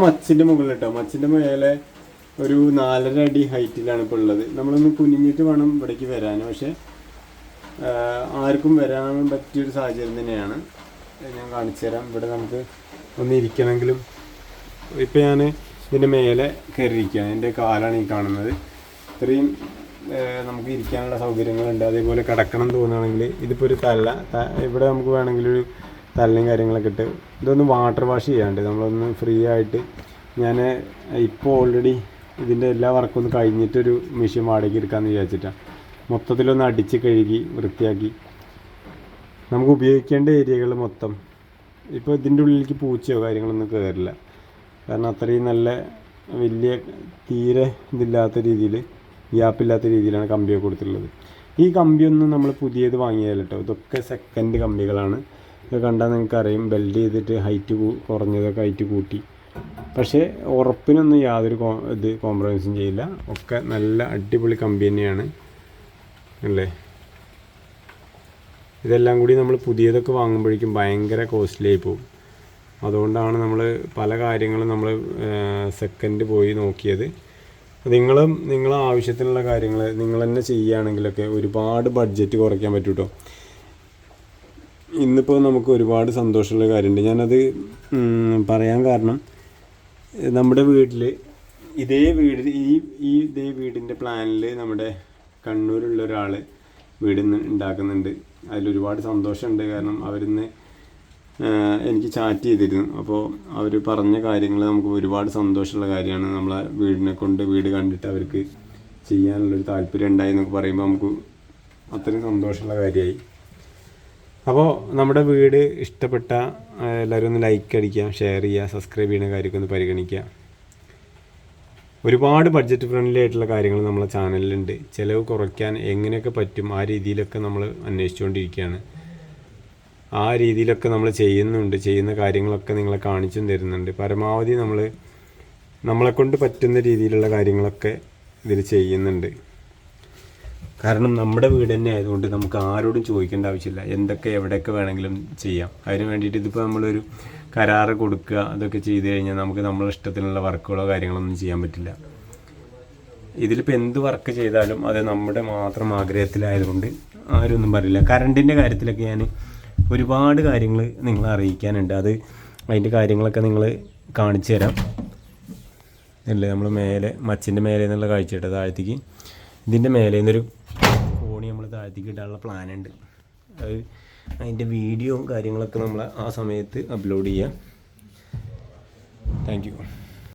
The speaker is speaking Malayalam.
മച്ചിന്റെ മുകളിൽ കേട്ടോ മച്ചിന്റെ മേലെ ഒരു നാലര അടി ഹൈറ്റിലാണ് ഇപ്പോൾ ഉള്ളത്. നമ്മളൊന്ന് കുനിഞ്ഞിട്ട് വേണം ഇവിടേക്ക് വരാൻ പക്ഷെ ആർക്കും വരാൻ പറ്റിയൊരു സാഹചര്യം തന്നെയാണ്. ഞാൻ കാണിച്ചു തരാം. ഇവിടെ നമുക്ക് ഒന്ന് ഇരിക്കണമെങ്കിലും ഇപ്പം ഞാൻ ഇതിന്റെ മേലെ കയറിയിരിക്കുകയാണ്. എന്റെ കാലാണ് ഈ കാണുന്നത്. ഇത്രയും നമുക്ക് ഇരിക്കാനുള്ള സൗകര്യങ്ങളുണ്ട്. അതേപോലെ കിടക്കണം തോന്നുകയാണെങ്കിൽ ഇതിപ്പോൾ ഒരു തല്ല ഇവിടെ നമുക്ക് വേണമെങ്കിൽ ഒരു തലയും കാര്യങ്ങളൊക്കെ ഇട്ട് ഇതൊന്ന് വാട്ടർ വാഷ് ചെയ്യാണ്ട് നമ്മളൊന്ന് ഫ്രീ ആയിട്ട് ഞാൻ ഇപ്പോൾ ഓൾറെഡി ഇതിന്റെ എല്ലാ വർക്കും ഒന്ന് കഴിഞ്ഞിട്ടൊരു മെഷീൻ വാടകയ്ക്ക് എടുക്കാമെന്ന് വിചാരിച്ചിട്ടാണ് മൊത്തത്തിലൊന്ന് അടിച്ച് കഴുകി വൃത്തിയാക്കി. നമുക്ക് ഉപയോഗിക്കേണ്ട ഏരിയകൾ മൊത്തം. ഇപ്പോൾ ഇതിന്റെ ഉള്ളിലേക്ക് പൂച്ചയോ കാര്യങ്ങളൊന്നും കയറില്ല കാരണം അത്രയും നല്ല വലിയ തീരെ ഇതില്ലാത്ത രീതിയിൽ ഗ്യാപ്പില്ലാത്ത രീതിയിലാണ് കമ്പിയൊക്കെ കൊടുത്തിട്ടുള്ളത്. ഈ കമ്പിയൊന്നും നമ്മൾ പുതിയത് വാങ്ങിയതല്ല കേട്ടോ ഇതൊക്കെ സെക്കൻഡ് കമ്പികളാണ്. ഇത് കണ്ടാൽ നിങ്ങൾക്ക് അറിയും ബെൽഡ് ചെയ്തിട്ട് ഹൈറ്റ് കുറഞ്ഞതൊക്കെ ഹൈറ്റ് കൂട്ടി. പക്ഷേ ഉറപ്പിനൊന്നും യാതൊരു ഇത് കോംപ്രമൈസും ചെയ്യില്ല. ഒക്കെ നല്ല അടിപൊളി കമ്പി തന്നെയാണ്. അല്ലേ? ഇതെല്ലാം കൂടി നമ്മൾ പുതിയതൊക്കെ വാങ്ങുമ്പോഴേക്കും ഭയങ്കര കോസ്റ്റ്ലി ആയി പോകും. അതുകൊണ്ടാണ് നമ്മൾ പല കാര്യങ്ങളും നമ്മൾ സെക്കൻഡ് പോയി നോക്കിയത്. നിങ്ങളും നിങ്ങളെ ആവശ്യത്തിനുള്ള കാര്യങ്ങൾ നിങ്ങൾ തന്നെ ചെയ്യുകയാണെങ്കിലൊക്കെ ഒരുപാട് ബഡ്ജറ്റ് കുറയ്ക്കാൻ പറ്റും കേട്ടോ ഇന്നിപ്പോൾ നമുക്ക് ഒരുപാട് സന്തോഷമുള്ള കാര്യമുണ്ട്. ഞാനത് പറയാൻ കാരണം നമ്മുടെ വീട്ടിൽ ഇതേ വീട് ഈ ഈ ഇതേ വീടിന്റെ പ്ലാനിൽ നമ്മുടെ കണ്ണൂരുള്ള ഒരാൾ വീട് ഉണ്ടാക്കുന്നുണ്ട്. അതിലൊരുപാട് സന്തോഷമുണ്ട്. കാരണം അവരിന്ന് എനിക്ക് ചാറ്റ് ചെയ്തിരുന്നു. അപ്പോൾ അവർ പറഞ്ഞ കാര്യങ്ങൾ നമുക്ക് ഒരുപാട് സന്തോഷമുള്ള കാര്യമാണ്. നമ്മളെ വീടിനെ കൊണ്ട് വീട് കണ്ടിട്ട് അവർക്ക് ചെയ്യാനുള്ളൊരു താല്പര്യം ഉണ്ടായി എന്നൊക്കെ പറയുമ്പോൾ നമുക്ക് അത്രയും സന്തോഷമുള്ള കാര്യമായി. അപ്പോൾ നമ്മുടെ വീട് ഇഷ്ടപ്പെട്ട എല്ലാവരും ഒന്ന് ലൈക്ക് അടിക്കുക ഷെയർ ചെയ്യുക സബ്സ്ക്രൈബ് ചെയ്യുന്ന കാര്യമൊക്കെ ഒന്ന് പരിഗണിക്കുക. ഒരുപാട് ബഡ്ജറ്റ് ഫ്രണ്ട്ലി ആയിട്ടുള്ള കാര്യങ്ങൾ നമ്മളെ ചാനലിലുണ്ട് ചിലവ് കുറയ്ക്കാൻ എങ്ങനെയൊക്കെ പറ്റും ആ രീതിയിലൊക്കെ നമ്മൾ അന്വേഷിച്ചുകൊണ്ടിരിക്കുകയാണ്. ആ രീതിയിലൊക്കെ നമ്മൾ ചെയ്യുന്നുണ്ട് ചെയ്യുന്ന കാര്യങ്ങളൊക്കെ നിങ്ങളെ കാണിച്ചും തരുന്നുണ്ട്. പരമാവധി നമ്മൾ നമ്മളെക്കൊണ്ട് പറ്റുന്ന രീതിയിലുള്ള കാര്യങ്ങളൊക്കെ ഇതിൽ ചെയ്യുന്നുണ്ട്. കാരണം നമ്മുടെ വീട് തന്നെ ആയതുകൊണ്ട് നമുക്ക് ആരോടും ചോദിക്കേണ്ട ആവശ്യമില്ല. എന്തൊക്കെ എവിടെയൊക്കെ വേണമെങ്കിലും ചെയ്യാം. അതിന് വേണ്ടിയിട്ട് ഇതിപ്പോൾ നമ്മളൊരു കരാറ് കൊടുക്കുക അതൊക്കെ ചെയ്ത് കഴിഞ്ഞാൽ നമുക്ക് നമ്മളെ ഇഷ്ടത്തിനുള്ള വർക്കുകളോ കാര്യങ്ങളൊന്നും ചെയ്യാൻ പറ്റില്ല. ഇതിലിപ്പോൾ എന്ത് വർക്ക് ചെയ്താലും അത് നമ്മുടെ മാത്രം ആഗ്രഹത്തിലായതുകൊണ്ട് ആരും ഒന്നും പറയില്ല. കറണ്ടിന്റെ കാര്യത്തിലൊക്കെ ഞാൻ ഒരുപാട് കാര്യങ്ങൾ നിങ്ങളെ അറിയിക്കാനുണ്ട്. അത് അതിന്റെ കാര്യങ്ങളൊക്കെ നിങ്ങൾ കാണിച്ചു തരാം. അല്ലേ നമ്മൾ മേലെ മച്ചിന്റെ മേലെ നിന്നുള്ള കാഴ്ച കേട്ടോ താഴത്തേക്ക്. ഇതിന്റെ മേലെ നിന്നൊരു താഴത്തേക്ക് ഇടാനുള്ള പ്ലാൻ ഉണ്ട് അത് അതിന്റെ വീഡിയോയും കാര്യങ്ങളൊക്കെ നമ്മൾ ആ സമയത്ത് അപ്ലോഡ് ചെയ്യാം. താങ്ക്